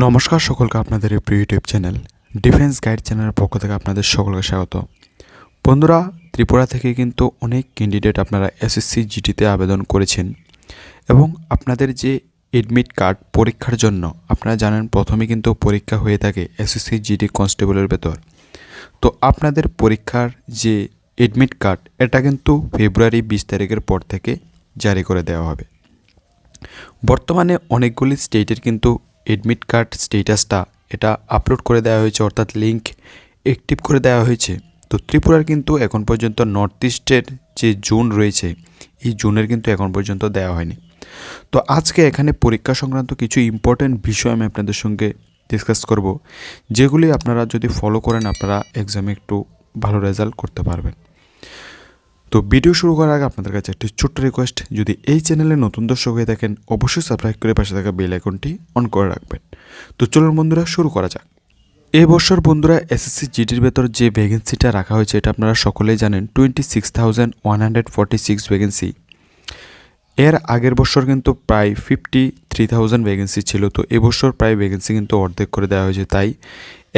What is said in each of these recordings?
নমস্কার সকলকে আপনাদের এই প্রিয় ইউটিউব চ্যানেল ডিফেন্স গাইড চ্যানেলের পক্ষ থেকে আপনাদের সকলকে স্বাগত। বন্ধুরা, ত্রিপুরা থেকে কিন্তু অনেক ক্যান্ডিডেট আপনারা এসএসসি জিটিতে আবেদন করেছেন এবং আপনাদের যে এডমিট কার্ড পরীক্ষার জন্য আপনারা জানেন প্রথমে কিন্তু পরীক্ষা হয়ে থাকে এসএসসি জিটি কনস্টেবলের ভেতর। তো আপনাদের পরীক্ষার যে এডমিট কার্ড এটা কিন্তু ফেব্রুয়ারি বিশ তারিখের পর থেকে জারি করে দেওয়া হবে। বর্তমানে অনেকগুলি স্টেটের কিন্তু এডমিট কার্ড স্টেটাসটা এটা আপলোড করে দেওয়া হয়েছে, অর্থাৎ লিংক অ্যাক্টিভ করে দেওয়া হয়েছে। তো ত্রিপুরার কিন্তু এখন পর্যন্ত নর্থ ইস্টের যে জোন রয়েছে, এই জোনের কিন্তু এখন পর্যন্ত দেওয়া হয়নি। তো আজকে এখানে পরীক্ষা সংক্রান্ত কিছু ইম্পর্ট্যান্ট বিষয় আমি আপনাদের সঙ্গে ডিসকাস করব, যেগুলি আপনারা যদি ফলো করেন, আপনারা এক্সামে একটু ভালো রেজাল্ট করতে পারবেন। তো ভিডিও শুরু করার আগে আপনাদের কাছে একটি ছোট্ট রিকোয়েস্ট যদি এই চ্যানেলে নতুন দর্শক হয়ে থাকেন, অবশ্যই সাবস্ক্রাইব করে পাশে থাকা বেল আইকনটি অন করে রাখবেন। তো চলুন বন্ধুরা, শুরু করা যাক। এ বছর বন্ধুরা এসএসসি জিডির ভেতর যে ভ্যাকেন্সিটা রাখা হয়েছে, এটা আপনারা সকলেই জানেন twenty six thousand one hundred forty six vacancy এর আগের বছর কিন্তু প্রায় ফিফটি থ্রি থাউজেন্ড ভ্যাকেন্সি ছিল, তো এবছর প্রায় ভ্যাকেন্সি কিন্তু অর্ধেক করে দেওয়া হয়েছে, তাই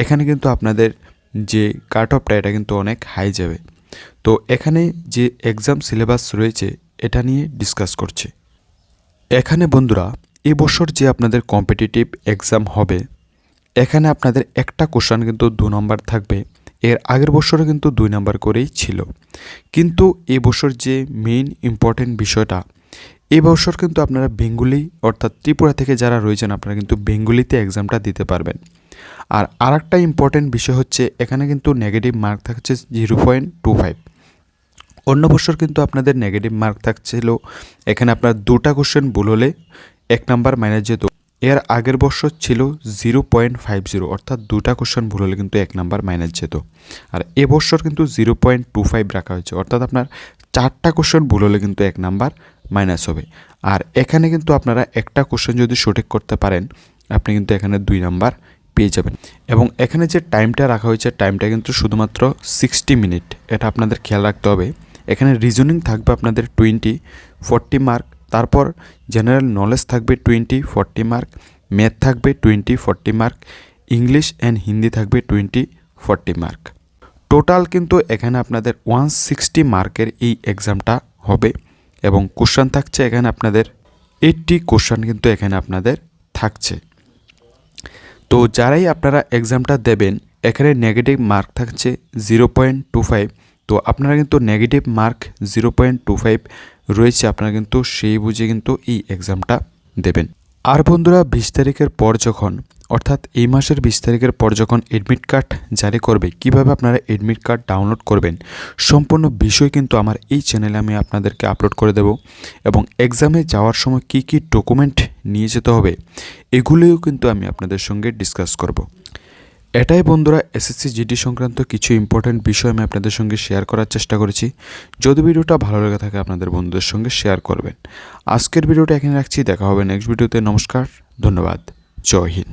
এখানে কিন্তু আপনাদের যে কাট অফটা এটা কিন্তু অনেক হাই যাবে। তো এখানে যে এক্সাম সিলেবাস রয়েছে, এটা নিয়ে ডিসকাস করছে। এখানে বন্ধুরা এবছর যে আপনাদের কম্পিটিটিভ এক্সাম হবে, এখানে আপনাদের একটা কোশ্চান কিন্তু দু নম্বর থাকবে। এর আগের বছরও কিন্তু দুই নাম্বার করেই ছিল। কিন্তু এবছর যে মেইন ইম্পর্টেন্ট বিষয়টা এবছর কিন্তু আপনারা বেঙ্গলি অর্থাৎ ত্রিপুরা থেকে যারা রয়েছেন, আপনারা কিন্তু বেঙ্গলিতে এক্সামটা দিতে পারবেন। আর আরেকটা ইম্পর্টেন্ট বিষয় হচ্ছে, এখানে কিন্তু নেগেটিভ মার্ক থাকছে জিরো পয়েন্ট টু ফাইভ অন্য বছর কিন্তু আপনাদের নেগেটিভ মার্ক থাকছিল। এখানে আপনার দুটা কোশ্চেন ভুল হলে এক নাম্বার মাইনাস যেত। এর আগের বছর ছিল জিরো পয়েন্ট ফাইভ জিরো অর্থাৎ দুটা কোশ্চেন ভুল হলে কিন্তু এক নাম্বার মাইনাস যেত। আর এবছর কিন্তু জিরো পয়েন্ট টু ফাইভ রাখা হয়েছে, অর্থাৎ আপনার চারটা কোশ্চেন ভুল হলে কিন্তু এক নাম্বার মাইনাস হবে। আর এখানে কিন্তু আপনারা একটা কোশ্চেন যদি সঠিক করতে পারেন, আপনি কিন্তু এখানে দুই নাম্বার পেয়ে যাবেন। এবং এখানে যে টাইমটা রাখা হয়েছে টাইমটা কিন্তু শুধুমাত্র সিক্সটি মিনিট এটা আপনাদের খেয়াল রাখতে হবে। এখানে রিজনিং থাকবে আপনাদের টোয়েন্টি ফর্টি মার্ক তারপর জেনারেল নলেজ থাকবে টোয়েন্টি ফর্টি মার্ক ম্যাথ থাকবে twenty forty mark English and Hindi থাকবে টোয়েন্টি ফর্টি মার্ক টোটাল কিন্তু এখানে আপনাদের ওয়ান সিক্সটি মার্কের এই এক্সামটা হবে এবং কোশ্চান থাকছে এখানে আপনাদের এইটটি কোশ্চান কিন্তু এখানে আপনাদের থাকছে। তো যারাই আপনারা এক্সামটা দেবেন, এখানে নেগেটিভ মার্ক থাকছে জিরো পয়েন্ট টু ফাইভ তো আপনারা কিন্তু negative mark zero point two five রয়েছে, আপনারা কিন্তু সেই বুঝে কিন্তু এই এক্সামটা দেবেন। আর বন্ধুরা, বিশ তারিখের পর যখন, অর্থাৎ এই মাসের বিশ তারিখের পর যখন এডমিট কার্ড জারি করবে, কীভাবে আপনারা এডমিট কার্ড ডাউনলোড করবেন, সম্পূর্ণ বিষয় কিন্তু আমার এই চ্যানেলে আমি আপনাদেরকে আপলোড করে দেব এবং এক্সামে যাওয়ার সময় কি কি ডকুমেন্ট নিয়ে যেতে হবে, এগুলিও কিন্তু আমি আপনাদের সঙ্গে ডিসকাস করব। এটাই বন্ধুরা এসএসসি জিডি সংক্রান্ত কিছু ইম্পর্ট্যান্ট বিষয় আমি আপনাদের সঙ্গে শেয়ার করার চেষ্টা করেছি। যদি ভিডিওটা ভালো লেগে থাকে, আপনাদের বন্ধুদের সঙ্গে শেয়ার করবেন। আজকের ভিডিওটা এখানে রাখছি। দেখা হবে নেক্সট ভিডিওতে নমস্কার, ধন্যবাদ। জয় হিন্দ।